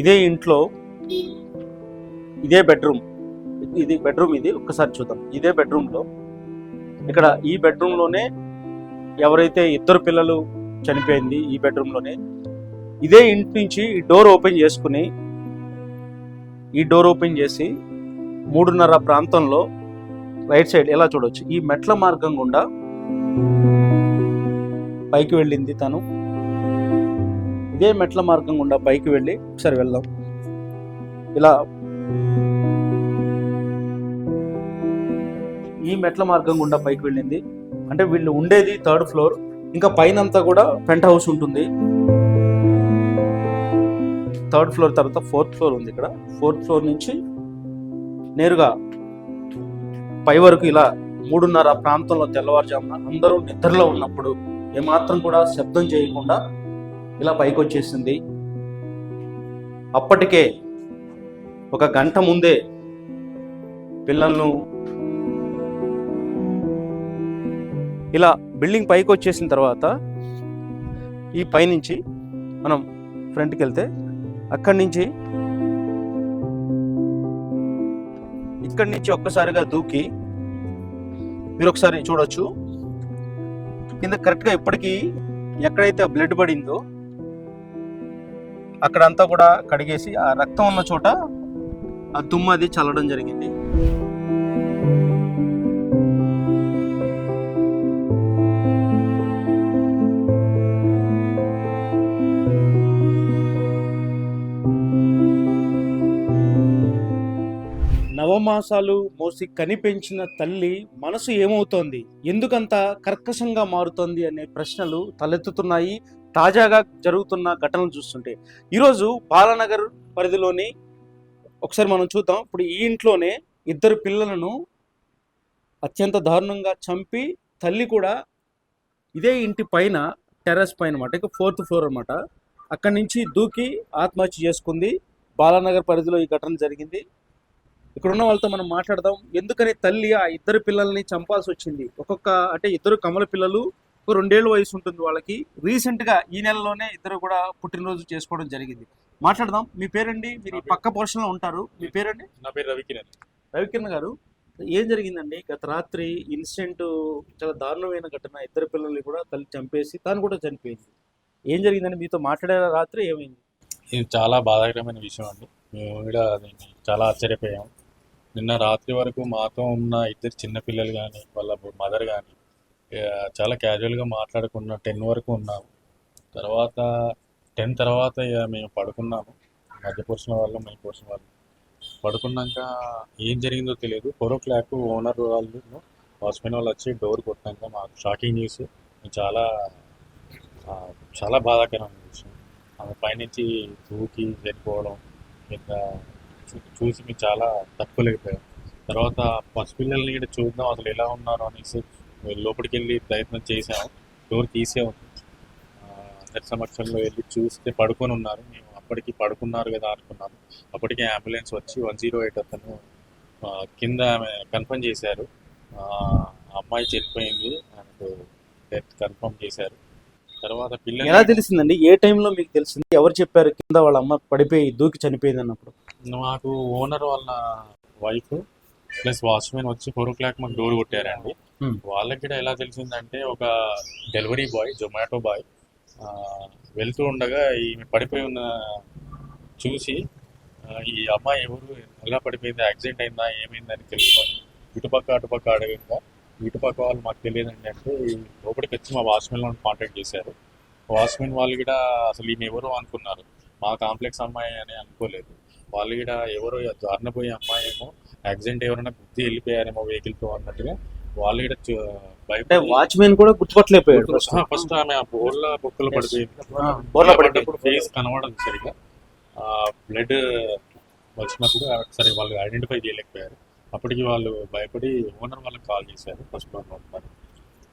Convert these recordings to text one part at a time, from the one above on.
ఇదే ఇంట్లో ఇదే బెడ్రూమ్. ఇది బెడ్రూమ్ ఇది ఒక్కసారి చూద్దాం. ఇదే బెడ్రూమ్లో ఇక్కడ ఈ బెడ్రూమ్లోనే ఎవరైతే ఇద్దరు పిల్లలు చనిపోయింది ఈ బెడ్రూమ్లోనే ఇదే ఇంటి నుంచి ఈ డోర్ ఓపెన్ చేసుకుని ఈ డోర్ ఓపెన్ చేసి మూడున్నర ప్రాంతంలో రైట్ సైడ్ ఎలా చూడొచ్చు? ఈ మెట్ల మార్గం గుండా పైకి వెళ్ళింది తను. ఇదే మెట్ల మార్గం గుండా పైకి వెళ్ళి ఒకసారి వెళ్దాం. ఇలా ఈ మెట్ల మార్గం గుండా పైకి వెళ్ళింది. అంటే వీళ్ళు ఉండేది థర్డ్ ఫ్లోర్. ఇంకా పైన అంతా కూడా పెంట్ హౌస్ ఉంటుంది. థర్డ్ ఫ్లోర్ తర్వాత ఫోర్త్ ఫ్లోర్ ఉంది ఇక్కడ. ఫోర్త్ ఫ్లోర్ నుంచి నేరుగా పై వరకు ఇలా మూడున్నర ప్రాంతంలో తెల్లవారుజామున అందరూ నిద్రలో ఉన్నప్పుడు ఏమాత్రం కూడా శబ్దం చేయకుండా ఇలా పైకి వచ్చేసింది అప్పటికే ఒక గంట ముందే పిల్లలను ఇలా బిల్డింగ్ పైకి వచ్చేసిన తర్వాత ఈ పైనుంచి మనం ఫ్రంట్కి వెళ్తే అక్కడి నుంచి ఇక్కడి నుంచి ఒక్కసారిగా దూకి మీరు ఒకసారి చూడొచ్చు. కింద కరెక్ట్గా ఇప్పటికీ ఎక్కడైతే బ్లడ్ పడిందో అక్కడంతా కూడా కడిగేసి ఆ రక్తం ఉన్న చోట ఆ దుమ్ము అది చల్లడం జరిగింది. నవమాసాలు మోసి కనిపెంచిన తల్లి మనసు ఏమవుతోంది? ఎందుకంత కర్కశంగా మారుతోంది అనే ప్రశ్నలు తలెత్తుతున్నాయి. తాజాగా జరుగుతున్న ఘటనలు చూస్తుంటే ఈరోజు బాలనగర్ పరిధిలోని ఒకసారి మనం చూద్దాం. ఇప్పుడు ఈ ఇంట్లోనే ఇద్దరు పిల్లలను అత్యంత దారుణంగా చంపి తల్లి కూడా ఇదే ఇంటి పైన టెర్రస్ పైన అనమాట ఇక ఫోర్త్ ఫ్లోర్ అనమాట అక్కడి నుంచి దూకి ఆత్మహత్య చేసుకుంది. బాలానగర్ పరిధిలో ఈ ఘటన జరిగింది. ఇక్కడ ఉన్న వాళ్ళతో మనం మాట్లాడదాం. ఎందుకని తల్లి ఆ ఇద్దరు పిల్లల్ని చంపాల్సి వచ్చింది? ఒక్కొక్క అంటే ఇద్దరు కమల పిల్లలు ఒక రెండేళ్ళ వయసు ఉంటుంది వాళ్ళకి. రీసెంట్గా ఈ నెలలోనే ఇద్దరు కూడా పుట్టినరోజు చేసుకోవడం జరిగింది. మాట్లాడదాం. మీ పేరండి? మీరు పక్క పోర్షన్లో ఉంటారు. మీ పేరండి? నా పేరు రవికిరణ్. రవికిరణ్ గారు ఏం జరిగిందండి? గత రాత్రి ఇన్సిడెంట్ చాలా దారుణమైన ఘటన. ఇద్దరు పిల్లల్ని కూడా తల్లి చంపేసి తాను కూడా చనిపోయింది. ఏం జరిగిందండి? మీతో మాట్లాడే రాత్రి? ఏమైంది? ఇది చాలా బాధాకరమైన విషయం అండి. మేము కూడా దీన్ని చాలా ఆశ్చర్యపోయాం. నిన్న రాత్రి వరకు మాతో ఉన్న ఇద్దరు చిన్నపిల్లలు కానీ వాళ్ళ మదర్ కానీ చాలా క్యాజువల్గా మాట్లాడకుండా టెన్ వరకు ఉన్నాము తర్వాత టెన్ తర్వాత ఇక మేము పడుకున్నాము. మధ్య పోర్షన్ వాళ్ళు మై పోర్షన్ వాళ్ళు. పడుకున్నాక ఏం జరిగిందో తెలియదు. ఫోర్ ఓ క్లాక్ ఓనర్ వాళ్ళు వాచ్మెన్ వాళ్ళు వచ్చి డోర్ కొట్టినాక మాకు షాకింగ్ న్యూస్ చాలా చాలా బాధాకరమైన విషయం. ఆమె పైనుంచి దూకి చనిపోవడం కింద చూసి మేము చాలా తట్టుకోలేకపోయాం. తర్వాత పసిపిల్లల్ని కూడా చూద్దాం అసలు ఎలా ఉన్నారు అనేసి లోపలికి వెళ్ళి ప్రయత్నం చేసాము డోర్ తీసే ఉంది అందరి సమక్షంలో వెళ్ళి చూస్తే పడుకొని ఉన్నారు. మేము అప్పటికి పడుకున్నారు కదా అనుకున్నాము అప్పటికే అంబులెన్స్ వచ్చి వన్ జీరో ఎయిట్ అతను కింద ఆమె కన్ఫర్మ్ చేశారు. అమ్మాయి చనిపోయింది. ఆమెకు డెత్ కన్ఫర్మ్ చేశారు. తర్వాత ఎలా పిల్లలు తెలిసిందండి? ఏ టైంలో మీకు తెలిసింది? ఎవరు చెప్పారు కింద వాళ్ళ అమ్మ పడిపోయి దూకి చనిపోయింది అన్నప్పుడు? మాకు ఓనర్ వాళ్ళ వైఫ్ ప్లస్ వాచ్మెన్ వచ్చి ఫోర్ ఓ క్లాక్ మాకు డోర్ కొట్టారండి. Hmm. వాళ్ళకి కూడా ఎలా తెలిసిందంటే ఒక డెలివరీ బాయ్ జొమాటో బాయ్ వెళ్తూ ఉండగా ఈమె పడిపోయి ఉన్న చూసి ఈ అమ్మాయి ఎవరు ఎలా పడిపోయింది యాక్సిడెంట్ అయిందా ఏమైందని తెలుసుకొని ఇటుపక్క అటుపక్క అడగంగా ఇటుపక్క వాళ్ళు మాకు తెలియదండి అంటే లోపలికి వచ్చి మా వాచ్మెన్ వాళ్ళని కాంటాక్ట్ చేశారు. వాచ్మెన్ వాళ్ళు కూడా అసలు ఈమె ఎవరు అనుకున్నారు. మా కాంప్లెక్స్ అమ్మాయి అని అనుకోలేదు. వాళ్ళు కూడా ఎవరో జారినపోయే అమ్మాయి ఏమో యాక్సిడెంట్ ఎవరైనా గుర్తి వెళ్ళిపోయారేమో వెహికల్తో అన్నట్టుగా వాళ్ళు అంటే వాచ్మెన్ కూడా గుర్తుపట్టలేకపోయాడు. ఫస్ట్ ఆమె ఆ బోర్ల బొక్కలు పడిపోయింది. బోర్లా పడిపోయి పడ్డప్పుడు ఫేస్ కనబడదు సరిగా బ్లడ్ వచ్చినప్పుడు సరే వాళ్ళు ఐడెంటిఫై చేయలేకపోయారు. అప్పటికి వాళ్ళు భయపడి ఓనర్ వాళ్ళకి కాల్ చేశారు ఫస్ట్ ఉంటారు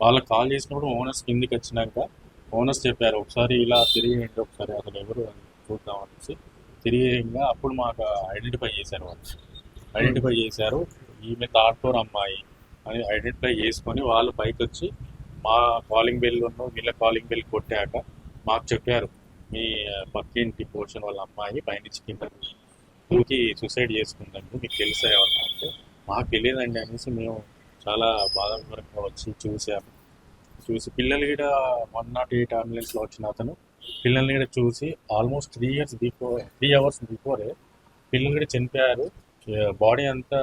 వాళ్ళకి కాల్ చేసినప్పుడు ఓనర్స్ కిందికి వచ్చినాక ఓనర్స్ చెప్పారు ఒకసారి ఇలా తిరిగి ఒకసారి అసలు ఎవరు అని చూద్దాం అనేసి. తిరిగిగా అప్పుడు మాకు ఐడెంటిఫై చేశారు వాళ్ళు. ఐడెంటిఫై చేశారు ఈమె ఫ్లోర్ అమ్మాయి అని ఐడెంటిఫై చేసుకొని వాళ్ళు పైకి వచ్చి మా కాలింగ్ బెల్ ఉన్న వీళ్ళ కాలింగ్ బెల్ కొట్టాక మాకు చెప్పారు. మీ పక్కింటి పోర్షన్ వాళ్ళ అమ్మాయి పైనుంచి కింద దూకి సూసైడ్ చేసుకుందండి. మీకు తెలుసా ఏమన్నా అంటే మాకు తెలియదండి అనేసి మేము చాలా బాధాకరంగా వచ్చి చూసాము చూసి పిల్లలు కూడా వన్ నాట్ ఎయిట్ అంబులెన్స్లో వచ్చిన అతను పిల్లల్ని కూడా చూసి almost three years before three hours before పిల్లలు కూడా చనిపోయారు. బాడీ అంతా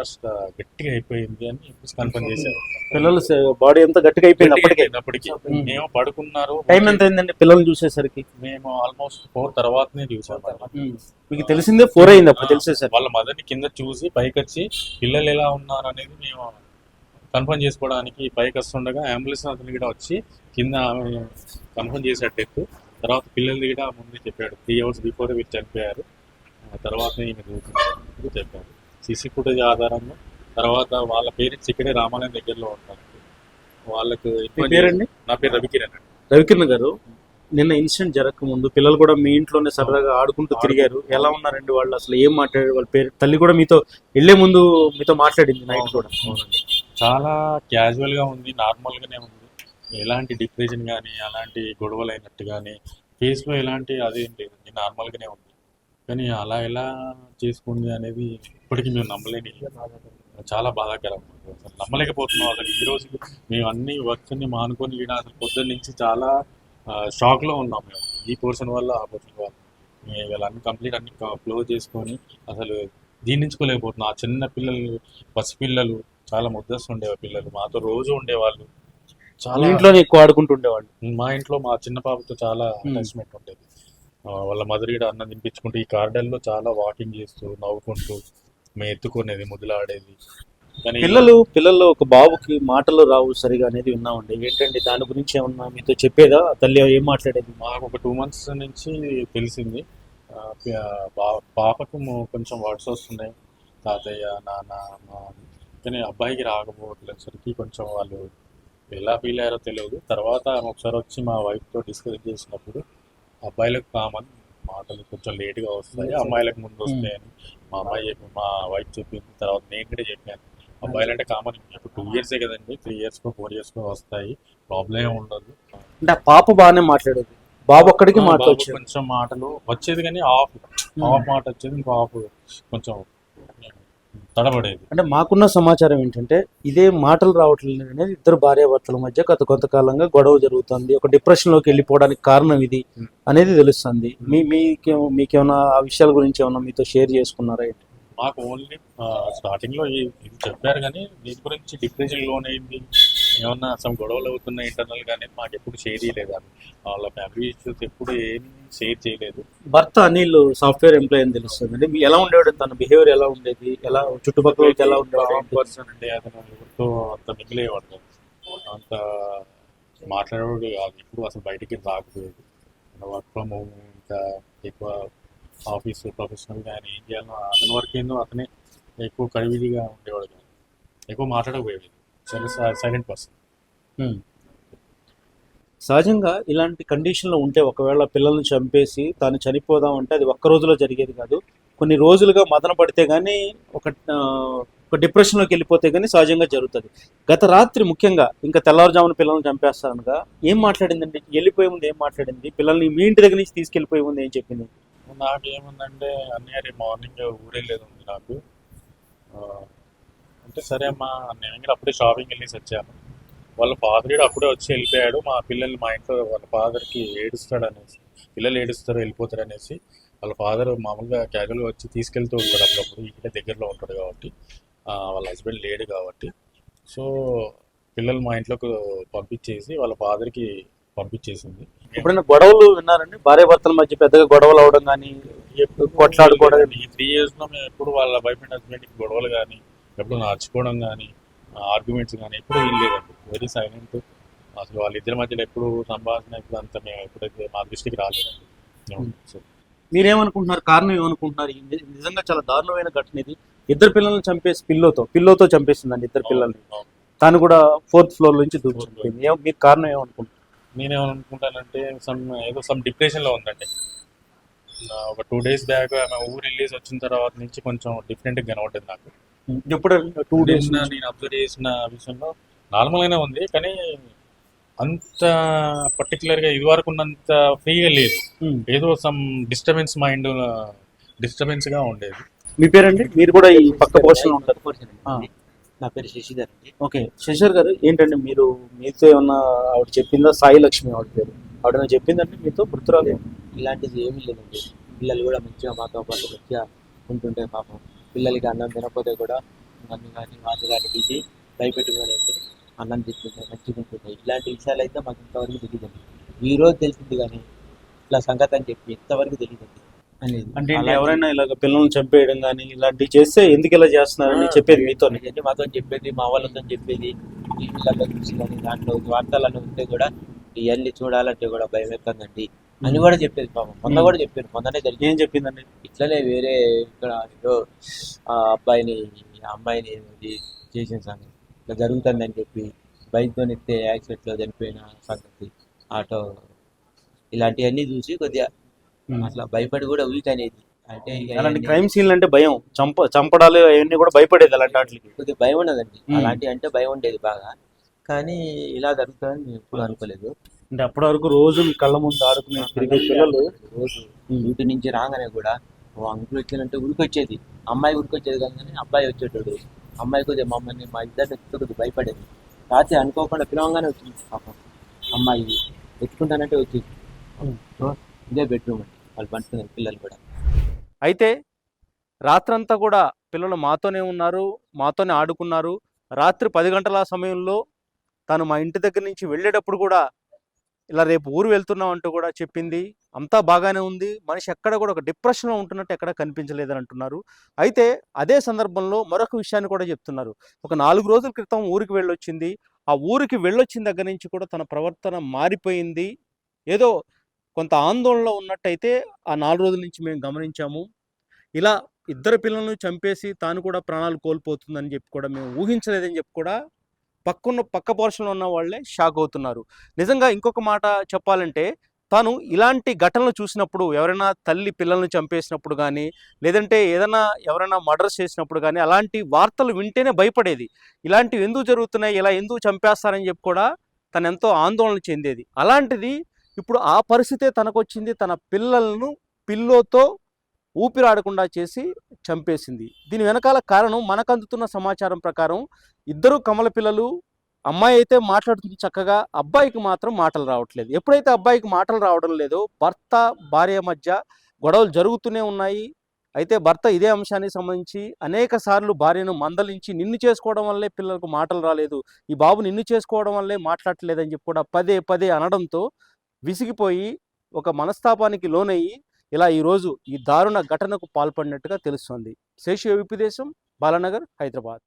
గట్టిగా అయిపోయింది అని కన్ఫర్మ్ చేశారు. పిల్లలు బాడీ అంతా గట్టిగా అయిపోయింది అప్పటికే. అప్పటికి. Hmm. మేము పడుకున్నారు. టైం ఎంత అయిందండి పిల్లల్ని చూసేసరికి? మేము ఆల్మోస్ట్ ఫోర్ తర్వాతనే చూసాము మీకు తెలిసిందే ఫోర్ అయింది అప్పుడు తెలిసేసరికి. వాళ్ళ మదర్ని కింద చూసి పైకి వచ్చి పిల్లలు ఎలా ఉన్నారు? అనేది మేము కన్ఫర్మ్ చేసుకోవడానికి పైకి వస్తుండగా అంబులెన్స్ అతను కూడా వచ్చి కింద కన్ఫర్మ్ చేసేటట్టు తర్వాత పిల్లలు కూడా ముందే చెప్పాడు. త్రీ అవర్స్ బిఫోర్ వీళ్ళు చనిపోయారు. ఆ తర్వాత ఈమె చెప్పారు. సీసీ ఫుటేజ్ ఆధారంగా. తర్వాత వాళ్ళ పేరెంట్స్ ఇక్కడే రామాలయం దగ్గరలో ఉంటారు. వాళ్ళకు పేరండి? నా పేరు రవికిరణ్ అండి. రవికిరణ్ గారు నిన్న ఇన్సిడెంట్ జరగక ముందు పిల్లలు కూడా మీ ఇంట్లోనే సరదాగా ఆడుకుంటూ తిరిగారు. ఎలా ఉన్నారండి వాళ్ళు? అసలు ఏం మాట్లాడారు? వాళ్ళ పేరు తల్లి కూడా మీతో వెళ్ళే ముందు మీతో మాట్లాడింది నైట్ కూడా. చాలా క్యాజువల్గా ఉంది నార్మల్ గానే ఉంది. ఎలాంటి డిప్రెషన్ కానీ అలాంటి గొడవలు అయినట్టు కానీ ఫేస్లో ఎలాంటి అదేం లేదండి నార్మల్ గానే ఉంది. కానీ అలా ఎలా చేసుకుంది అనేది ఇప్పటికీ మేము నమ్మలేని చాలా బాధాకరం. అసలు నమ్మలేకపోతున్నాం. అసలు ఈ రోజు మేము అన్ని వర్క్స్ని మానుకొని కూడా అసలు పొద్దున్న నుంచి చాలా షాక్లో ఉన్నాం మేము. ఈ పోర్షన్ వల్ల ఆ పోర్షన్ వల్ల. మేము ఇలా అన్ని కంప్లీట్ అన్ని క్లోజ్ చేసుకొని అసలు జీర్ణించుకోలేకపోతున్నాం ఆ చిన్న పిల్లలు పసిపిల్లలు చాలా ముద్దస్తు ఉండేవారు పిల్లలు. మాతో రోజు ఉండేవాళ్ళు. వాళ్ళ చాలా ఇంట్లోనే ఎక్కువ ఆడుకుంటూ ఉండేవాళ్ళు? మా ఇంట్లో మా చిన్న పాపతో చాలా. అటాచ్మెంట్ ఉండేది. వాళ్ళ మదర్ కూడా అన్నం తినిపించుకుంటూ ఈ గార్డెన్లో చాలా వాకింగ్ చేస్తూ నవ్వుకుంటూ మేము ఎత్తుకునేది ముద్దులాడేది కానీ పిల్లలు పిల్లల్లో ఒక బాబుకి మాటలు రావు సరిగా అనేది విన్నామండి. ఏంటండి దాని గురించి ఏమన్నా మీతో చెప్పేదా? తల్లి ఏం మాట్లాడేది? మాకు ఒక టూ మంత్స్ నుంచి తెలిసింది. పాపకు కొంచెం వర్డ్స్ వస్తున్నాయి. తాతయ్య నాన్న. కానీ అబ్బాయికి రాకపోవట్లేసరికి కొంచెం వాళ్ళు ఎలా ఫీల్ అయ్యారో తెలియదు. తర్వాత ఒకసారి వచ్చి మా వైఫ్తో డిస్కస్ చేసినప్పుడు అబ్బాయిలకు కామన్ మాటలు కొంచెం లేట్గా వస్తాయి అమ్మాయిలకు ముందు వస్తాయని మా అమ్మాయి చెప్పి మా వైఫ్ చెప్పింది తర్వాత నేను కూడా చెప్పాను. అబ్బాయిలు అంటే కామన్ ఇప్పుడు టూ ఇయర్సే కదండి త్రీ ఇయర్స్కో ఫోర్ ఇయర్స్కో వస్తాయి ప్రాబ్లం ఏమి ఉండదు. అంటే ఆ పాప బాగానే మాట్లాడేది. బాబు ఒక్కడికి ఆ, మాట బాబు వచ్చేది కొంచెం మాటలు వచ్చేది కానీ ఆఫ్ ఆఫ్ మాట వచ్చేది ఇంకో ఆఫ్ కొంచెం తడబడేది. అంటే మాకున్న సమాచారం ఏంటంటే ఇదే మాటలు రావట్లేదు అనేది ఇద్దరు భార్యాభర్తల మధ్య గత కొంతకాలంగా గొడవ జరుగుతుంది. ఒక డిప్రెషన్లోకి వెళ్ళిపోవడానికి కారణం ఇది. అనేది తెలుస్తుంది. మీ మీకే మీకేమైనా ఆ విషయాల గురించి ఏమైనా మీతో షేర్ చేసుకున్నారా ఏంటి? మాకు ఓన్లీ స్టార్టింగ్లో ఇది చెప్పారు కానీ దీని గురించి డిప్రెషన్ లోన్ అయింది ఏమన్నా అసలు గొడవలు అవుతున్నాయి ఇంటర్నల్ గానే మాకు ఎప్పుడు షేర్ చేయలేదు వాళ్ళ ఫ్యామిలీ ఇష్యూస్ ఎప్పుడు ఏం షేర్ చేయలేదు. భర్త అనిల్ సాఫ్ట్వేర్ ఎంప్లాయ్ అని తెలుస్తుంది మీ ఎలా ఉండేవాడు? తన బిహేవియర్ ఎలా ఉండేది? ఎలా చుట్టుపక్కల ఎలా ఉండేవాడు? పర్సన్ అతను ఎవరితో అంత మిగిలేవాడు. అంత మాట్లాడేవాడు కాదు. ఇప్పుడు అసలు బయటికి రాకపోయేది వర్క్ ఫ్రమ్ హోమ్ ఇంకా ఎక్కువ ఆఫీస్ ప్రొఫెషనల్ కానీ ఏం చేయాలో అతని వర్క్ ఏందో అతనే ఎక్కువ కడివిడిగా ఉండేవాడు కాదు. ఎక్కువ మాట్లాడకపోయేది చాలా సైలెంట్ పర్సన్. సహజంగా ఇలాంటి కండిషన్లో ఉంటే ఒకవేళ పిల్లల్ని చంపేసి తాను చనిపోదాం అంటే అది ఒక్క రోజులో జరిగేది కాదు. కొన్ని రోజులుగా మదన పడితే కానీ ఒక ఒక డిప్రెషన్లోకి వెళ్ళిపోతే కానీ సహజంగా జరుగుతుంది. గత రాత్రి ముఖ్యంగా ఇంకా తెల్లవారుజామున పిల్లల్ని చంపేస్తానగా ఏం మాట్లాడిందండి? వెళ్ళిపోయే ముందు ఏం మాట్లాడింది? పిల్లల్ని మీ ఇంటి దగ్గర నుంచి తీసుకెళ్ళిపోయే ముందు ఏం చెప్పింది? నాకు ఏముందంటే అన్నయ్య మార్నింగ్ ఊరెళ్ళేది ఉంది నాకు. అంటే సరే అమ్మా నేను కూడా అప్పుడే షాపింగ్ వెళ్ళేసి వచ్చాను. వాళ్ళ ఫాదర్ కూడా అప్పుడే వచ్చి వెళ్ళిపోయాడు. మా పిల్లలు మా ఇంట్లో వాళ్ళ ఫాదర్కి ఏడుస్తాడు అనేసి పిల్లలు ఏడుస్తారు వెళ్ళిపోతారు అనేసి వాళ్ళ ఫాదర్ మామూలుగా క్యాజువల్గా వచ్చి తీసుకెళ్తూ ఉంటాడు అప్పుడప్పుడు. ఇక్కడ దగ్గరలో ఉంటాడు కాబట్టి వాళ్ళ హస్బెండ్ లేడు కాబట్టి. సో పిల్లలు మా ఇంట్లోకి పంపించేసి వాళ్ళ ఫాదర్కి పంపించేసింది. ఎప్పుడైనా గొడవలు విన్నారండి? భార్య భర్తల మధ్య పెద్దగా గొడవలు అవడం కానీ కొట్లాడుకోవడం? ఈ త్రీ ఇయర్స్లో మేము ఎప్పుడు వాళ్ళ వైఫ్ అండ్ హస్బెండ్ గొడవలు కానీ ఎప్పుడు నడుచుకోవడం కానీ ఆర్గ్యుమెంట్స్ కానీ ఎప్పుడు ఏం లేదండి. వెరీ సైలెంట్ అసలు వాళ్ళిద్దరి మధ్యలో ఎప్పుడు సంభాషణ ఇప్పుడు అంత మేము ఎప్పుడైతే మా దృష్టికి రాలేదండి. సో మీరేమనుకుంటున్నారు? కారణం ఏమనుకుంటున్నారు? నిజంగా చాలా దారుణమైన ఘటన ఇది. ఇద్దరు పిల్లల్ని చంపేసి పిల్లోతో పిల్లోతో చంపేసిందండి ఇద్దరు పిల్లల్ని. తాను కూడా ఫోర్త్ ఫ్లోర్ నుంచి ఏం- మీకు కారణం ఏమనుకుంటున్నారు? నేనేమనుకుంటానంటే సమ్ ఏదో సమ్ డిప్రెషన్లో ఉందండి ఒక టూ డేస్ బ్యాక్ ఆమె ఊరు రిలీజ్ వచ్చిన తర్వాత నుంచి కొంచెం డిఫరెంట్గా కనబడ్డది నాకు. ఎప్పుడు టూ డేస్ నేను అబ్జర్వ్ చేసిన విషయంలో నార్మల్ గానే ఉంది కానీ అంత పర్టికులర్గా ఇది వరకు ఉన్నంత ఫ్రీగా లేదు. ఏదో సమ్ డిస్టర్బెన్స్ మైండ్ డిస్టర్బెన్స్గా ఉండేది. మీ పేరండి? మీరు కూడా ఈ పక్క పోర్షన్ ఉంటారు. నా పేరు శశిధర్ అండి. ఓకే. శశిధర్ గారు ఏంటండి మీరు మీతో ఏమన్నా ఆవిడ చెప్పిందా? సాయి లక్ష్మి ఆవిడ పేరు. ఆవిడ చెప్పిందండి మీతో? గుర్తురాలేదు ఇలాంటిది ఏమీ లేదండి. పిల్లలు కూడా మంచిగా మాతో పాటు మంచిగా ఉంటుంటే పాపం. పిల్లలకి అన్నం తినకపోతే కూడా నన్ను కానీ వాళ్ళు కానీ తీసి భయపెట్టుకొని అంటే అన్నం తింటుంటే మంచిగా ఉంటుండే. ఇలాంటి విషయాలు అయితే మాకు ఇంతవరకు తెలియదండి. ఈ రోజు తెలిసింది కానీ ఇట్లా సంగతి అని చెప్పి ఇంతవరకు తెలియదండి. అనేది అంటే ఎవరైనా ఇలాగ పిల్లల్ని చంపేయడం కానీ ఇలాంటివి చేస్తే ఎందుకు ఇలా చేస్తున్నారని చెప్పేది మీతో మాతో చెప్పేది మా వాళ్ళతో చెప్పేది టీవీలలో చూసి కానీ దాంట్లో ఉంటే కూడా ఇవన్నీ చూడాలంటే కూడా భయం ఎక్కందండి అని కూడా చెప్పేది పాపం. మొన్న కూడా చెప్పారు. మొన్ననే జరిగింది. ఏం చెప్పిందండి? ఇట్లనే వేరే ఇక్కడ ఏదో ఆ అబ్బాయిని అమ్మాయిని చేసిన సంగతి. ఇట్లా జరుగుతుందని చెప్పి బైక్తో ఎత్తే యాక్సిడెంట్లో చనిపోయిన సంగతి ఆటో ఇలాంటివన్నీ చూసి కొద్దిగా అట్లా భయపడి కూడా వీక్ అనేది అంటే అలాంటి క్రైమ్ సీన్లు అంటే భయం. చంప చంపడాలు అవన్నీ కూడా భయపడేది అలాంటి వాటికి. కొద్దిగా భయం ఉన్నదండి. మ్మ్. అలాంటి అంటే భయం ఉండేది బాగా. కానీ ఇలా జరుగుతుందని నేను ఎప్పుడు అనుకోలేదు. అంటే అప్పటి వరకు రోజు మీ కళ్ళ ముందు ఆడుకునే తిరిగే పిల్లలు రోజు డ్యూటీ నుంచి రాగానే కూడా ఓ అంకుల్ వచ్చిందంటే ఉరికొచ్చేది. అమ్మాయి ఉరికొచ్చేది కానీ అబ్బాయి వచ్చేటోడు. అమ్మాయి కొద్దిగా మమ్మల్ని మా ఇద్దరిని కొద్దిగా భయపడేది. రాత్రి అనుకోకుండా పిలవంగానే వచ్చింది. పాపం అమ్మాయి ఎత్తుకుంటానంటే వచ్చింది. ఇదే బెడ్రూమ్ అండి. వాళ్ళు పండుకునే పిల్లలు కూడా. అయితే రాత్రంతా కూడా పిల్లలు మాతోనే ఉన్నారు మాతోనే ఆడుకున్నారు. రాత్రి పది గంటల సమయంలో తను మా ఇంటి దగ్గర నుంచి వెళ్ళేటప్పుడు కూడా ఇలా రేపు ఊరు వెళ్తున్నాం అంటూ కూడా చెప్పింది. అంతా బాగానే ఉంది. మనిషి ఎక్కడ కూడా ఒక డిప్రెషన్లో ఉంటున్నట్టు ఎక్కడ కనిపించలేదని అంటున్నారు. అయితే అదే సందర్భంలో మరొక విషయాన్ని కూడా చెప్తున్నారు. ఒక నాలుగు రోజుల క్రితం ఊరికి వెళ్ళొచ్చింది. ఆ ఊరికి వెళ్ళొచ్చిన దగ్గర నుంచి కూడా తన ప్రవర్తన మారిపోయింది. ఏదో కొంత ఆందోళనలో ఉన్నట్టయితే ఆ నాలుగు రోజుల నుంచి మేము గమనించాము. ఇలా ఇద్దరు పిల్లలను చంపేసి తాను కూడా ప్రాణాలు కోల్పోతుందని చెప్పి కూడా మేము ఊహించలేదని చెప్పి కూడా పక్కన్న పక్క పోర్షన్లో ఉన్న వాళ్ళే షాక్ అవుతున్నారు. నిజంగా ఇంకొక మాట చెప్పాలంటే తాను ఇలాంటి ఘటనలు చూసినప్పుడు ఎవరైనా తల్లి పిల్లల్ని చంపేసినప్పుడు కానీ లేదంటే ఏదైనా ఎవరైనా మర్డర్స్ చేసినప్పుడు కానీ అలాంటి వార్తలు వింటేనే భయపడేది. ఇలాంటివి ఎందుకు జరుగుతున్నాయి? ఇలా ఎందుకు చంపేస్తారని చెప్పి కూడా తను ఎంతో ఆందోళన చెందేది. అలాంటిది ఇప్పుడు ఆ పరిస్థితే తనకొచ్చింది తన పిల్లలను పిల్లోతో ఊపిరాడకుండా చేసి చంపేసింది. దీని వెనకాల కారణం మనకు అందుతున్న సమాచారం ప్రకారం ఇద్దరు కమల పిల్లలు అమ్మాయి అయితే మాట్లాడుతుంది చక్కగా అబ్బాయికి మాత్రం మాటలు రావట్లేదు. ఎప్పుడైతే అబ్బాయికి మాటలు రావడం లేదో భర్త భార్య మధ్య గొడవలు జరుగుతూనే ఉన్నాయి. అయితే భర్త ఇదే అంశానికి సంబంధించి అనేక సార్లు భార్యను మందలించి నిన్ను చేసుకోవడం వల్లే పిల్లలకు మాటలు రాలేదు. ఈ బాబు నిన్ను చేసుకోవడం వల్లే మాట్లాడట్లేదని చెప్పి కూడా పదే పదే అనడంతో విసిగిపోయి ఒక మనస్తాపానికి లోనయ్యి ఇలా ఈరోజు ఈ దారుణ ఘటనకు పాల్పడినట్టుగా తెలుస్తోంది. శేషు విపిదేశం బాలానగర్ హైదరాబాద్.